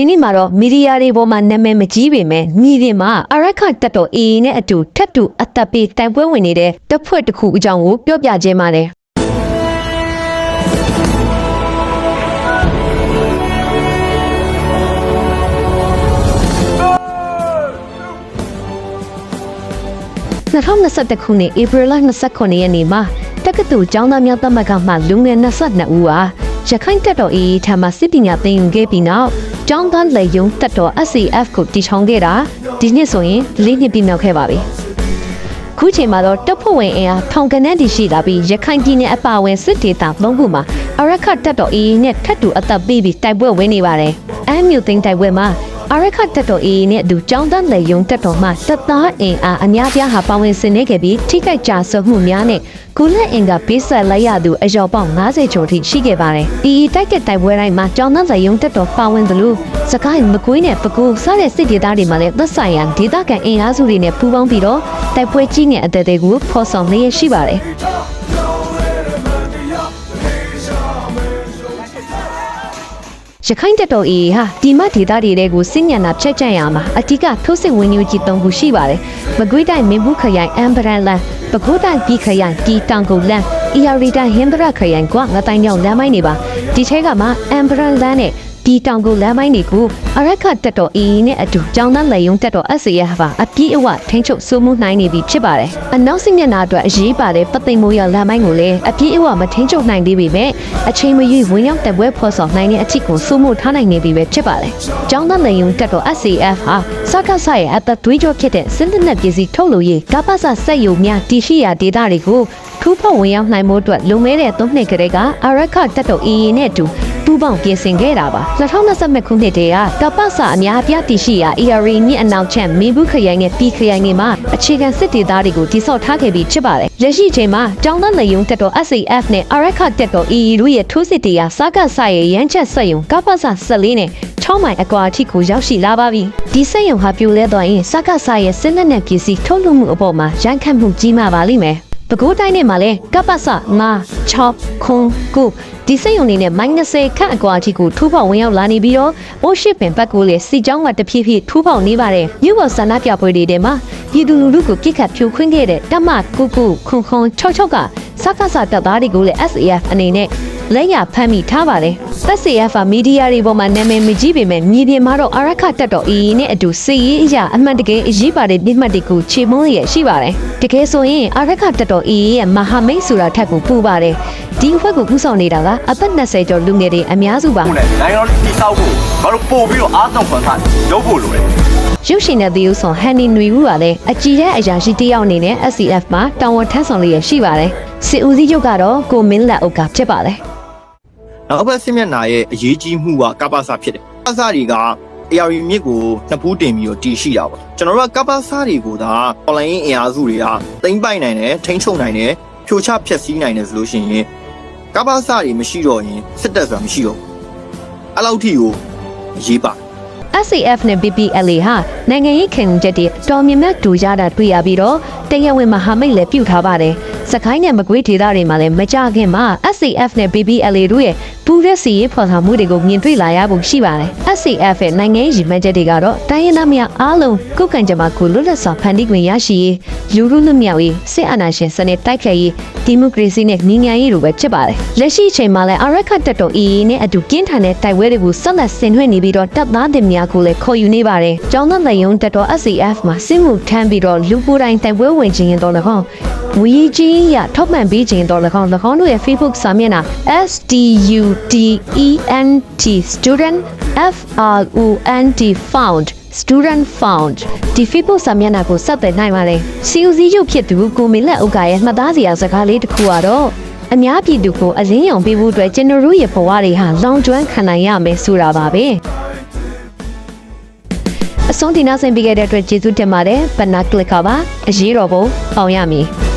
ဒီနေ့မှာတော့မီဒီယာတွေပေါ်မှာနာမည်မကြီးပေမဲ့ညီပြင်မှာအရက်ခတက်တော်အေးနဲ့အတူထပ်တူအသက်ပေးတိုင်ပွဲဝင်နေတဲ့တပ်ဖွဲ့တစ်ခုအကြောင်းကိုပြောပြခြင်းပါတယ်2021ခုနှစ်ဧပြီလ29ရက်နေ့မှာတက္ကသိုလ်ကျောင်းသားများသမဂ္ဂမှလူငယ်22ဦးဟာ ရခိုင်တပ်တော် AA ထံမှစစ်ပညာသင်ယူခဲ့ပြီးနောက်ကျောင်းသားလေယုံတပ်တော် SCF ကိုတည်ထောင်ခဲ့တာဒီနှစ်ဆိုရင်၄နှစ်ပြည့်မြောက်ခဲ့ပါပြီ။ခုချိန်မှာတော့တပ်ဖွဲ့ဝင်အင်အားထောင်ကနန်းတည်ရှိလာပြီးရခိုင်ပြည်နယ်အပါအဝင်စစ်ဒေသသုံးခုမှာအရက်ခတပ်တော် AA နဲ့ထပ်တူအသက်ပေးပြီးတိုက်ပွဲဝင်နေပါတယ်။အမ်းမြို့သိမ်းတိုက်ပွဲမှာ အရက်ခတက်တော် AA နဲ့အတူကျောင်းသားလေယုံတက်တော်မှတပ်သားအင်အားအများပြားဟာပါဝင်ဆင်နေခဲ့ပြီးထိခိုက်ကြဆုံးမှုများနဲ့ကုလက်အင်ကပေးဆက်လိုက်ရသူအယောက်ပေါင်း90ကျော်ထိရှိခဲ့ပါတယ်။ AA တိုက်တဲ့တိုက်ပွဲတိုင်းမှာကျောင်းသားလေယုံတက်တော်ပါဝင်သလိုစကိုင်းမကွေးနဲ့ပကူစတဲ့စစ်ဒေသတွေမှာလည်းသက်ဆိုင်ရာဒေသခံအင်အားစုတွေနဲ့ပူးပေါင်းပြီးတော့တိုက်ပွဲကြီးငယ်အသေးသေးကိုဖော်ဆောင်လျက်ရှိပါတယ်။ ရခိုင်တပ်တော် AA ဟာဒီမဒေသတွေတဲကိုစစ်ညံတာဖြတ်ကျက်ရမှာအ धिक ထိုးစစ်ဝင်မျိုးကြီး၃ခုရှိပါတယ်။မကွေးတိုင်းမင်းဘူးခရိုင်အမ်ဘရန်လန်ပဲခူးတိုင်းပြည်ခရိုင်တီတောင်ကုန်းလန်အီယာရီတိုင်းဟင်္ဒရခရိုင်ကွာငတိုင်းကြောင်လမ်းမိုင်းတွေပါဒီထဲကမှအမ်ဘရန်လန်နဲ့ ဒီတောင်ကုန်းလမ်းမိုင်းတွေကိုအရက်ခတက်တော် AA နဲ့အတူကျောင်းသားလေယုံတက်တော် SCF ဟာအပြည့်အဝထိန်းချုပ်စိုးမိုးနိုင်နေပြီဖြစ်ပါတယ်။အနောက်စစ်မျက်နှာအတွက်အရေးပါတဲ့ပသိမ်မိုးရလမ်းမိုင်းကိုလည်းအပြည့်အဝမထိန်းချုပ်နိုင်သေးပေမဲ့အချိန်မရွေးဝင်ရောက်တက်ပွဲဖော်ဆောင်နိုင်တဲ့အထစ်ကိုစိုးမိုးထားနိုင်နေပြီပဲဖြစ်ပါတယ်။ကျောင်းသားလေယုံတက်တော် SCF ဟာစကားဆရဲ့အသက်သွေးကြောဖြစ်တဲ့စစ်လက်နက်ပစ္စည်းထုတ်လုပ်ရေးကပ္ပစစက်ယုံများတည်ရှိရာဒေသတွေကိုထူးဖော်ဝင်ရောက်နိုင်မှုအတွက်လုံမဲတဲ့သုံးနှစ်ကလေးကအရက်ခတက်တော် AA နဲ့အတူ ပူးပေါင်းပြင်ဆင်ခဲ့တာပါ2020ခုနှစ်တည်းကကပ္ပစအများအပြားတည်ရှိရာ ERA မြစ်အနောက်ချမ်းမင်းဘူးခရိုင်နဲ့ပြည်ခရိုင်တွေမှာအခြေခံစစ်ဒေသတွေကိုတိစောက်ထားခဲ့ပြီးဖြစ်ပါတယ်လက်ရှိချိန်မှာကျောင်းသားလေယုံတက်တော် SAF နဲ့ RX တက်တော် EE တို့ရဲ့ထိုးစစ်တွေကစကားဆရဲ့ရမ်းချက်ဆက်ယုံကပ္ပစ14နဲ့6မိုင်အကွာအထိကိုရောက်ရှိလာပါပြီဒီစက်ယုံဟာပြိုလဲသွားရင်စကားဆရဲ့စစ်လက်နက်ပစ္စည်းထုတ်လုပ်မှုအပေါ်မှာရန်ခတ်မှုကြီးမားပါလိမ့်မယ် ပဲခူးတိုင်းနဲ့မှာလဲကပ္ပစ9 6ခွန်9ဒီစိတ်ယုံနေနဲ့ -30 ခန့်အကွာအထိကိုထူးဖောက်ဝင်ရောက်လာနေပြီးတော့အိုးရှိပင်ဘက်ကိုလည်းစီချောင်းကတဖြည်းဖြည်းထူးဖောက်နေပါတယ်မြို့ပေါ်ဆန္ဒပြပွဲတွေထဲမှာပြည်သူလူထုကိုပြစ်ခတ်ဖြိုခွင်းခဲ့တဲ့တမကုကုခွန်ခွန်66ကစကားစတပ်သားတွေကိုလည်း SAF အနေနဲ့ လက်ရဖမ်းမိထားပါတယ် SAF ကမီဒီယာတွေပေါ်မှာနာမည်မကြီးပေမဲ့မြေပြင်မှာတော့အရက်ခတက်တော် AA နဲ့အတူစီရေးအရာအမှန်တကယ်အရေးပါတဲ့ပြစ်မှတ်တွေကိုခြေမုံးရရှိပါတယ်တကယ်ဆိုရင်အရက်ခတက်တော် AA ရဲ့မဟာမိတ်ဆိုတာထက်ကိုပူပါတယ်ဒီအဖွဲ့ကိုပူဆောင်နေတာကအသက်20ကျော်လူငယ်တွေအများစုပါခုနဲ့နိုင်ငံတော်တည်ဆောက်ဖို့ငါတို့ပို့ပြီးတော့အားသွန်ခွန်ထားလုပ်ဖို့လိုတယ်ရုပ်ရှင်တဲ့သီးဥဆောင်ဟန်နီနွေဦးကလည်းအကြီးတဲ့အရာရှိတစ်ယောက်အနေနဲ့ SCF မှာတာဝန်ထမ်းဆောင်လျက်ရှိပါတယ်စစ်ဦးစီးချုပ်ကတော့ကိုမင်းလက်အုပ်ကဖြစ်ပါတယ်။ နောက်ဘက်စစ်မျက်နှာရဲ့အရေးကြီးမှုကကပ္ပစာဖြစ်တယ်။ကပ္ပစာတွေက AR မြစ်ကိုနှစ်ဖူးတင်ပြီးတော့တည်ရှိတာပေါ့။ကျွန်တော်တို့ကကပ္ပစာတွေကိုဒါ online အင်အားစုတွေကသိမ့်ပိုက်နိုင်တယ်ထိန်းချုပ်နိုင်တယ်ဖြိုချဖျက်ဆီးနိုင်တယ်ဆိုလို့ရှိရင်ကပ္ပစာတွေမရှိတော့ရင်စစ်တပ်ဆိုတာမရှိတော့ဘူး။အဲ့လောက်ထိကိုအရေးပါ SCF နဲ့ BPLA ဟာနိုင်ငံရေးခင်ချက်တွေတော်မြင်မဲ့တူကြတာတွေ့ရပြီးတော့တရားဝင်မဟာမိတ်လည်းပြုထားပါတယ်။ စကိုင်းနဲ့မကွေးဒေသတွေမှာလည်းမကြခင်မှာ SCF နဲ့ BPLA တို့ရဲ့ပူးရက်စီရေးဖော်ဆောင်မှုတွေကိုမြင်တွေ့လာရဖို့ရှိပါတယ်။ SCF ရဲ့နိုင်ငံရေးရည်မှန်းချက်တွေကတော့တိုင်းရင်းသားများအားလုံးကုတ်ကံကြမ္မာကိုလွတ်လပ်စွာဖန်တီးခွင့်ရရှိရေးလူလူလူမြောက်ရေးစစ်အာဏာရှင်စနစ်တိုက်ခိုက်ရေးဒီမိုကရေစီနဲ့ငြိမ်းချမ်းရေးလိုပဲဖြစ်ပါတယ်။လက်ရှိအချိန်မှာလည်းအရက်ခတ်တက်တော် AA နဲ့အတူကင်းထန်တဲ့တိုက်ပွဲတွေကိုဆက်လက်ဆင်နွှဲနေပြီးတော့တပ်သားတွေများကိုလည်းခေါ်ယူနေပါတယ်။ကျောင်းသားလက်ယုံတက်တော် SCF မှာစစ်မှုထမ်းပြီးတော့လူကိုယ်တိုင်တိုက်ပွဲဝင်ခြင်းရင်တော့လည်းကောင်းဝီကြီးရထောက်ပံ့ပေးခြင်းတော့၎င်း၎င်းတို့ရဲ့ Facebook စာမျက်နှာ STUDENT student FRONT found student found ဒီ Facebook စာမျက်နှာကိုဆက်သွယ်နိုင်ပါတယ်။ CUC ရုပ်ဖြစ်သူကိုမင်းလက်ဥက္ကရဲ့မှတ်သားစရာစကားလေးတစ်ခုကတော့အများပြည်သူကိုအလင်းရောင်ပေးဖို့အတွက်ကျွန်တော်တို့ရဲ့ဘဝတွေဟာလောင်ကျွမ်းခံနိုင်ရမယ်ဆိုတာပါပဲ။အဆုံးတင်နောက်ဆင်ပေးခဲ့တဲ့အတွက်ကျေးဇူးတင်ပါတယ်။ဘနာကလစ်ကပါအရေးတော်ပုံအောင်ရမည်။